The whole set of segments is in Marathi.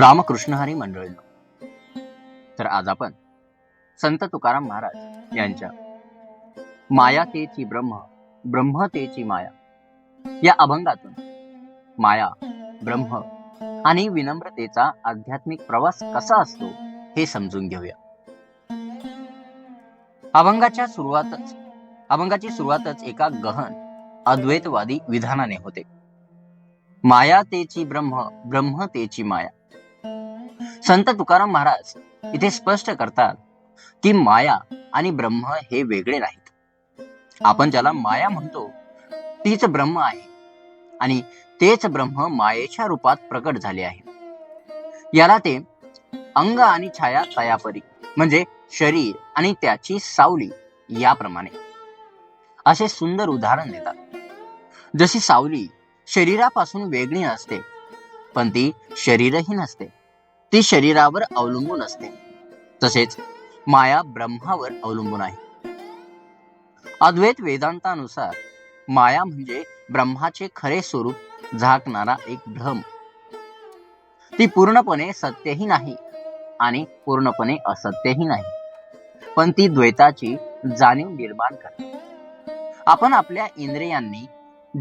रामकृष्ण हरी तर आज आपण संत तुकाराम महाराज यांच्या माया तेची ब्रह्म ब्रह्म तेची माया या अभंगातून माया ब्रह्म आणि विनम्रतेचा आध्यात्मिक प्रवास कसा असतो हे समजून घेऊया. अभंगाच्या सुरुवातच अभंगाची सुरुवातच एका गहन अद्वैतवादी विधानाने होते. माया तेची ब्रह्म ब्रह्म तेची माया. संत तुकाराम महाराज इथे स्पष्ट करतात की माया आणि ब्रह्म हे वेगळे नाहीत. आपण ज्याला माया म्हणतो तीच ब्रह्म आहे. आणि तेच ब्रह्म मायेच्या रूपात प्रकट झाले आहे. याला ते अंग आणि छाया तयापरी म्हणजे शरीर आणि त्याची सावली याप्रमाणे. असे सुंदर उदाहरण देतात. जशी सावली शरीरापासून वेगळी नसते पण ती शरीरही नसते. ती शरीरावर अवलंबून असते. तसेच माया ब्रह्मावर अवलंबून आहे. अद्वैत वेदांतानुसार माया म्हणजे ब्रह्माचे खरे स्वरूप झाकणारा एक भ्रम. ती पूर्णपणे सत्यही नाही आणि पूर्णपणे असत्यही नाही. पण ती द्वैताची जाणीव निर्माण करते. आपण आपल्या इंद्रियांनी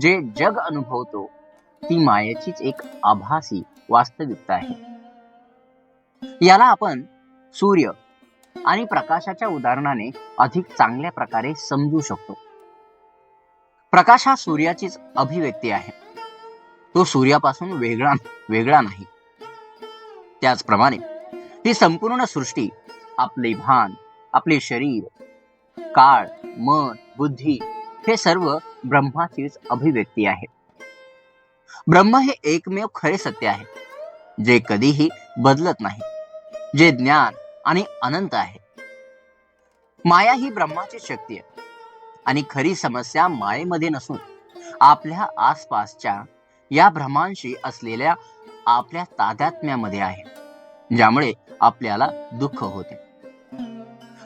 जे जग अनुभवतो ती मायेचीच एक आभासी वास्तविकता आहे. याला आपण सूर्य आणि प्रकाशाच्या उदाहरणाने अधिक चांगल्या प्रकारे समजू शकतो. प्रकाश हा सूर्याचीच अभिव्यक्ती आहे. तो सूर्यापासून वेगळा वेगळा नाही. त्याचप्रमाणे ही संपूर्ण सृष्टी आपले भान आपले शरीर काळ मन बुद्धी हे सर्व ब्रह्माचीच अभिव्यक्ती आहे. ब्रह्म हे एकमेव खरे सत्य आहे जे कधीही बदलत नाही. जे ज्ञान आणि अनंत आहे. माया ही ब्रह्माची शक्ती आहे. आणि खरी समस्या मायेमध्ये नसून आपल्या आसपासच्या या भ्रमांशी असलेल्या आपल्या तादात्म्यामध्ये आहे ज्यामुळे आपल्याला दुःख होते.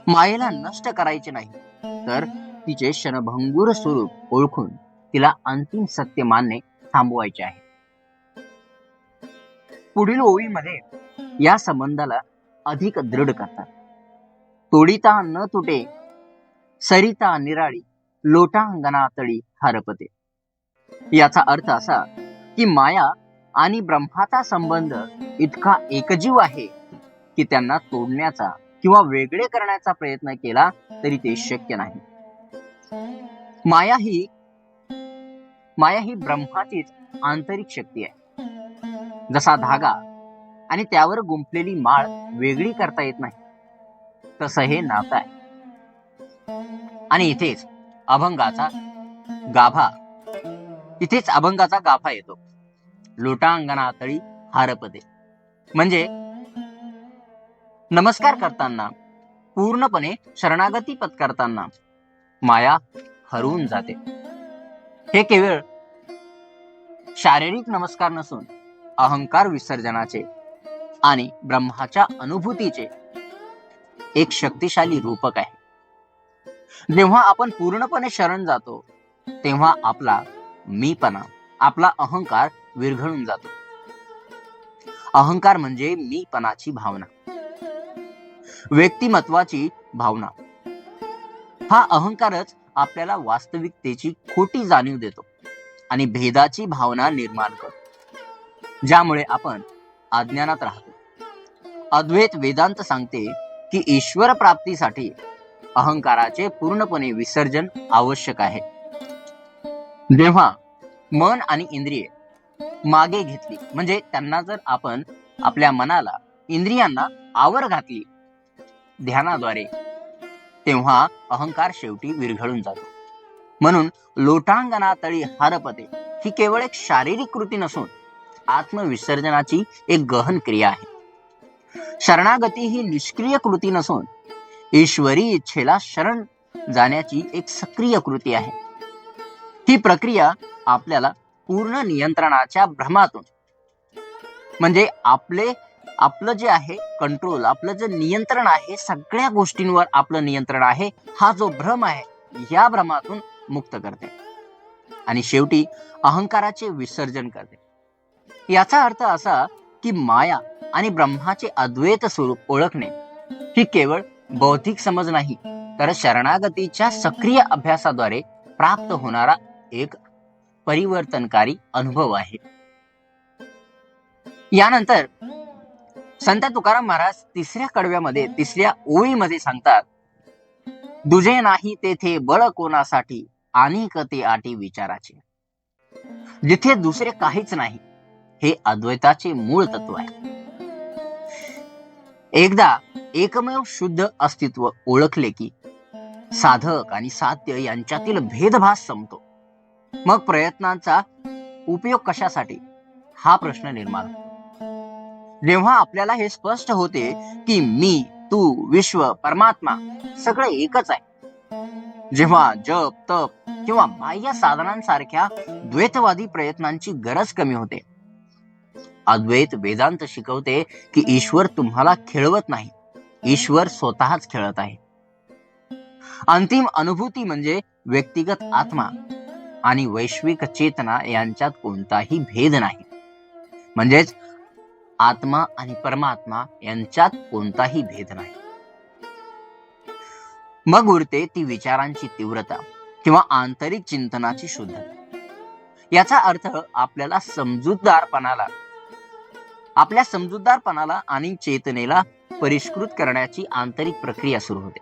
मायेला नष्ट करायचे नाही तर तिचे क्षणभंगूर स्वरूप ओळखून तिला अंतिम सत्य मानणे थांबवायचे आहे. पुढील ओळीमध्ये या संबंधाला अधिक दृढ करतात. तोडिता न तुटे सरिता निराळी लोटा अंगणातळी हरपते. याचा अर्थ असा की माया आणि ब्रह्माचा संबंध इतका एकजीव आहे की त्यांना तोडण्याचा किंवा वेगळे करण्याचा प्रयत्न केला तरी ते शक्य नाही. माया ही माया ही ब्रह्माचीच आंतरिक शक्ती आहे. जसा धागा आणि त्यावर गुंफलेली माळ वेगळी करता येत नाही. तसं हे नातं आहे. आणि इथेच अभंगाचा गाभा. इथेच अभंगाचा गाभा येतो. लोटांगणा तळी हारपदे. म्हणजे नमस्कार करताना पूर्णपणे शरणागती पत्करताना माया हरवून जाते. हे केवळ शारीरिक नमस्कार नसून अहंकार विसर्जनाचे आणि ब्रह्माच्या अनुभूतीचे. एक शक्तिशाली रूपक आहे. जेव्हा आपण पूर्णपणे शरण जातो तेव्हा आपला मीपणा आपला अहंकार विरघळून जातो. अहंकार म्हणजे मीपणाची भावना. व्यक्तिमत्वाची भावना. हा अहंकारच आपल्याला वास्तविकतेची खोटी जाणीव देतो आणि भेदाची भावना निर्माण करतो. ज्यामुळे आपण अज्ञानात राहतो. अद्वैत वेदांत सांगते की ईश्वर प्राप्तीसाठी अहंकाराचे पूर्णपणे विसर्जन आवश्यक आहे. जेव्हा मन आणि इंद्रिये मागे घेतली म्हणजे त्यांना जर आपण आपल्या मनाला इंद्रियांना आवर घातली ध्यानाद्वारे तेव्हा अहंकार शेवटी विरघळून जातो. म्हणून लोटांगणा तळी हरपते ही केवळ एक शारीरिक कृती नसून आत्मविसर्जनाची एक गहन क्रिया आहे. शरणागती ही निष्क्रिय कृती नसून ईश्वरी इच्छेला शरण जाण्याची एक सक्रिय कृती आहे. ही प्रक्रिया आपल्याला पूर्ण नियंत्रणाच्या भ्रमातून म्हणजे आपले आपलं जे आहे कंट्रोल आपलं जे नियंत्रण आहे सगळ्या गोष्टींवर आपलं नियंत्रण आहे हा जो भ्रम आहे या भ्रमातून मुक्त करते. आणि शेवटी अहंकाराचे विसर्जन करते. याचा अर्थ असा की माया आणि ब्रह्माचे अद्वैत स्वरूप ओळखणे. ही केवळ बौद्धिक समज नाही तर शरणागतीच्या सक्रिय अभ्यासाद्वारे प्राप्त होणारा एक परिवर्तनकारी अनुभव आहे. यानंतर संत तुकाराम महाराज तिसऱ्या कडव्यामध्ये तिसऱ्या ओळीमध्ये सांगतात दुजे नाही तेथे बळ कोणासाठी आणि ते आटी विचाराचे. जिथे दुसरे काहीच नाही हे अद्वैताचे मूळ तत्व आहे. एकदा एकमेव शुद्ध अस्तित्व ओळखले की साधक आणि साध्य यांच्यातील भेदभास संपतो. मग प्रयत्नांचा उपयोग कशासाठी? हा प्रश्न निर्माण जेव्हा आपल्याला हे स्पष्ट होते की मी तू विश्व परमात्मा सगळं एकच आहे. जेव्हा जप तप किंवा बाह्य साधनांसारख्या द्वैतवादी प्रयत्नांची गरज कमी होते अद्वैत वेदांत शिकवते की ईश्वर तुम्हाला खेळवत नाही. ईश्वर स्वतःच खेळत आहे. अंतिम अनुभूती म्हणजे व्यक्तिगत आत्मा आणि वैश्विक चेतना यांच्यात कोणताही भेद नाही. म्हणजेच आत्मा आणि परमात्मा यांच्यात कोणताही भेद नाही. मग उरते ती विचारांची तीव्रता किंवा आंतरिक चिंतनाची शुद्धता. याचा अर्थ आपल्याला समजूतदारपणाला आपल्या समजूतदारपणाला आणि चेतनेला परिष्कृत करण्याची आंतरिक प्रक्रिया सुरू होते.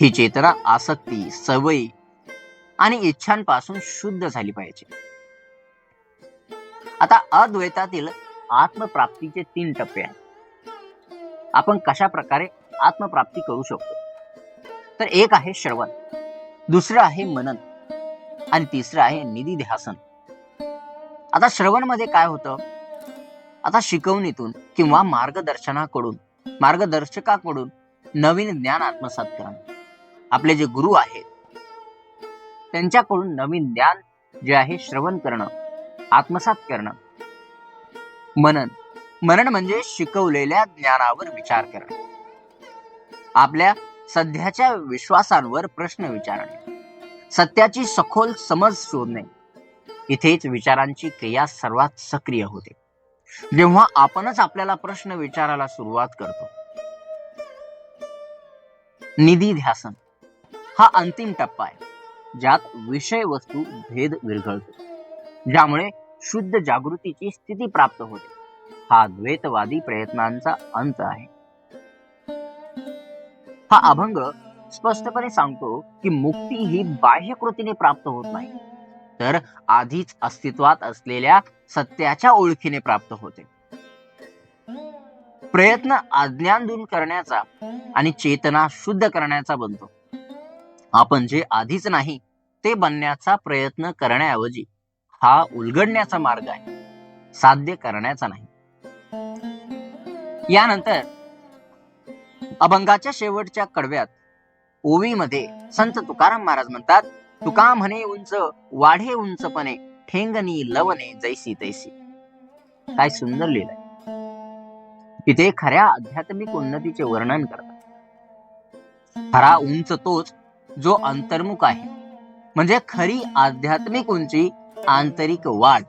ही चेतना आसक्ती सवयी आणि इच्छांपासून शुद्ध झाली पाहिजे. आता अद्वैतातील आत्मप्राप्तीचे तीन टप्पे आहेत. आपण कशा प्रकारे आत्मप्राप्ती करू शकतो? तर एक आहे श्रवण दुसरं आहे मनन आणि तिसरं आहे निधी ध्यासन आता श्रवणमध्ये काय होतं? आता शिकवणीतून किंवा मार्गदर्शनाकडून मार्गदर्शकाकडून नवीन ज्ञान आत्मसात करणं आपले जे गुरु आहेत त्यांच्याकडून नवीन ज्ञान जे आहे श्रवण करणं आत्मसात करणं. मनन मनन म्हणजे शिकवलेल्या ज्ञानावर विचार करणे. आपल्या सध्याच्या विश्वासांवर प्रश्न विचारणे. सत्याची सखोल समज शोधणे. इथेच विचारांची क्रिया सर्वात सक्रिय होते. जेव्हा आपणच आपल्याला प्रश्न विचारायला सुरुवात करतो. निधी ध्यासन हा अंतिम टप्पा आहे ज्यात विषय वस्तू भेद विरघळतो ज्यामुळे शुद्ध जागृतीची स्थिती प्राप्त होते. हा द्वैतवादी प्रयत्नांचा अंत आहे. हा अभंग स्पष्टपणे सांगतो की मुक्ती ही बाह्य कृतीने प्राप्त होत नाही. तर आधीच अस्तित्वात असलेल्या सत्याच्या ओळखीने प्राप्त होते. प्रयत्न अज्ञान दूर करण्याचा आणि चेतना शुद्ध करण्याचा बनतो. आपण जे आधीच नाही ते बनण्याचा प्रयत्न करण्याऐवजी हा उलगडण्याचा मार्ग आहे. साध्य करण्याचा नाही. यानंतर अभंगाच्या शेवटच्या कडव्यात ओवीमध्ये संत तुकाराम महाराज म्हणतात तुका म्हणे उंच वाढे उंचपणे ठेंगणी लवणे जैसी तैसी. काय सुंदर लिहिलंय. इथे खऱ्या आध्यात्मिक उन्नतीचे वर्णन करतात. खरा उंच तोच जो अंतर्मुख आहे. म्हणजे खरी आध्यात्मिक उंची आंतरिक वाढ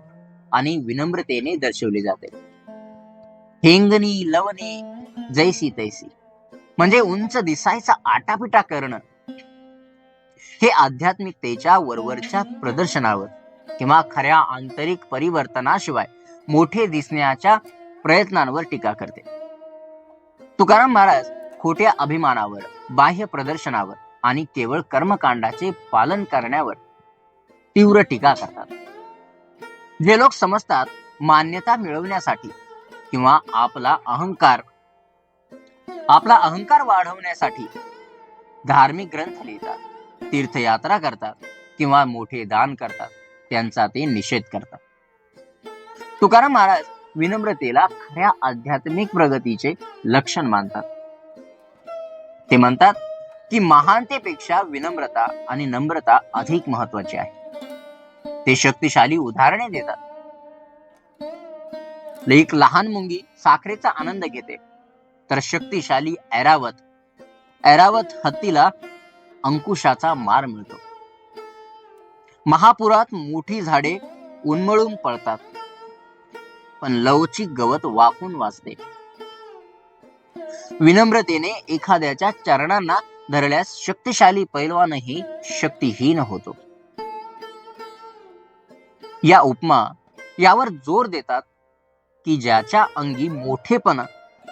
आणि विनम्रतेने दर्शवली जाते. हेंगणी लवणे जैसी तैसी. म्हणजे उंच दिसायचा आटापिटा करणं हे आध्यात्मिकतेच्या वरवरच्या प्रदर्शनावर किंवा खऱ्या आंतरिक परिवर्तनाशिवाय मोठे दिसण्याच्या प्रयत्नांवर टीका करते. तुकाराम महाराज खोट्या अभिमानावर बाह्य प्रदर्शनावर आणि केवळ कर्मकांडाचे पालन करण्यावर तीव्र टीका करतात. जे लोक समजतात मान्यता मिळवण्यासाठी किंवा आपला अहंकार आपला अहंकार वाढवण्यासाठी धार्मिक ग्रंथ लिहितात. तीर्थयात्रा करतात किंवा मोठे दान करतात त्यांचा ते निषेध करतात. तुकाराम महाराज विनम्रतेला खऱ्या आध्यात्मिक प्रगतीचे लक्षण मानतात. ते म्हणतात की महानतेपेक्षा विनम्रता आणि नम्रता अधिक महत्वाची आहे. ते शक्तिशाली उदाहरणे देतात. एक लहान मुंगी साखरेचा आनंद घेते तर शक्तिशाली ऐरावत ऐरावत हत्तीला अंकुशाचा मार मिळतो. महापुरात मोठी झाडे उन्मळून पळतात. पण लवचिक गवत वाकून वाचते. विनम्रतेने एखाद्याच्या चरणांना धरल्यास शक्तिशाली पैलवानही शक्तिहीन होतो. या उपमा यावर जोर देतात की ज्याच्या अंगी मोठेपणा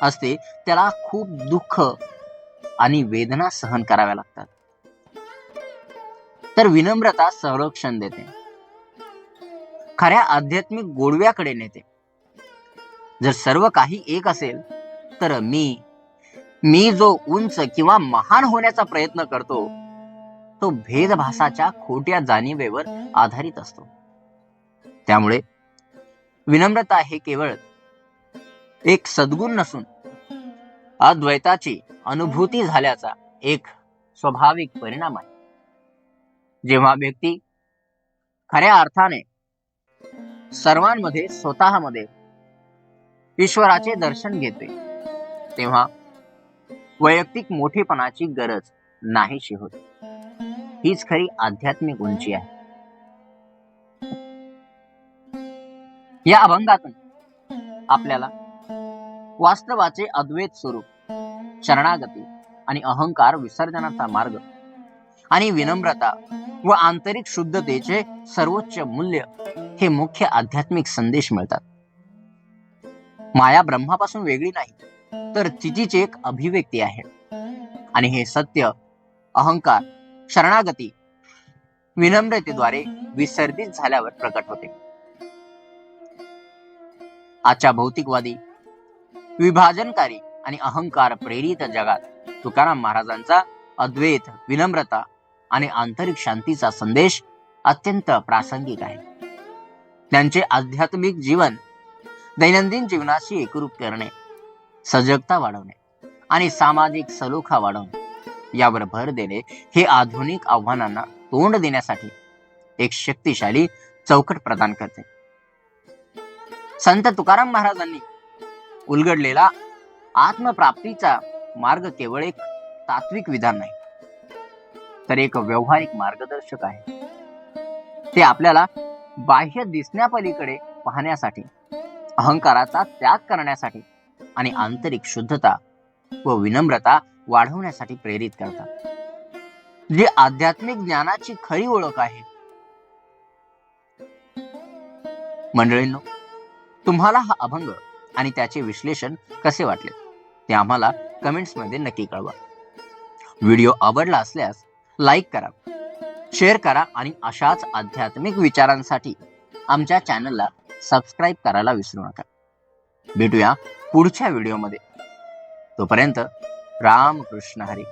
असते त्याला खूप दुःख आणि वेदना सहन कराव्या लागतात. तर विनम्रता संरक्षण देते. खऱ्या आध्यात्मिक गोडव्याकडे नेते. जर सर्व काही एक असेल तर मी मी जो उंच किंवा महान होण्याचा प्रयत्न करतो तो भेदभासाच्या खोट्या जाणीवेवर आधारित असतो. त्यामुळे विनम्रता हे केवळ एक सद्गुण नसून अद्वैताची अनुभूती झाल्याचा एक स्वाभाविक परिणाम आहे. जेव्हा व्यक्ती खऱ्या अर्थाने सर्वांमध्ये स्वतःमध्ये ईश्वराचे दर्शन घेते तेव्हा वैयक्तिक मोठेपणाची गरज नाहीशी होते. हीच खरी आध्यात्मिक उंची आहे. या अभंगातून आपल्याला वास्तवाचे अद्वैत स्वरूप शरणागती आणि अहंकार विसर्जनाचा मार्ग आणि विनम्रता व आंतरिक शुद्धतेचे सर्वोच्च मूल्य हे मुख्य आध्यात्मिक संदेश मिळतात. माया ब्रह्मापासून वेगळी नाही तर तिचीच एक अभिव्यक्ती आहे. आणि हे सत्य अहंकार शरणागती विनम्रतेद्वारे विसर्जित झाल्यावर प्रकट होते. आजच्या भौतिकवादी विभाजनकारी आणि अहंकार प्रेरित जगात तुकाराम महाराजांचा अद्वैत विनम्रता आणि आंतरिक शांतीचा संदेश अत्यंत प्रासंगिक आहे. त्यांचे आध्यात्मिक जीवन दैनंदिन जीवनाशी एकरूप करणे सजगता वाढवणे आणि सामाजिक सलोखा वाढवणे यावर भर देणे हे आधुनिक आव्हानांना तोंड देण्यासाठी एक शक्तिशाली चौकट प्रदान करते. संत तुकाराम महाराजांनी उलगडलेला आत्मप्राप्तीचा मार्ग केवळ एक तात्विक विधान नाही तर एक व्यवहारिक मार्गदर्शक आहे. ते आपल्याला बाह्य दिसण्यापलीकडे पाहण्यासाठी अहंकाराचा त्याग करण्यासाठी आणि आंतरिक शुद्धता व विनम्रता वाढवण्यासाठी प्रेरित करतात. जी आध्यात्मिक ज्ञानाची खरी ओळख आहे. मंडळींनो तुम्हाला हा अभंग आणि त्याचे विश्लेषण कसे वाटले ते आम्हाला कमेंट्समध्ये नक्की कळवा. व्हिडिओ आवडला असल्यास लाईक करा शेअर करा आणि अशाच आध्यात्मिक विचारांसाठी आमच्या चॅनलला सबस्क्राईब करायला विसरू नका. भेटूया पुढच्या व्हिडिओमध्ये. तोपर्यंत राम कृष्ण हरी.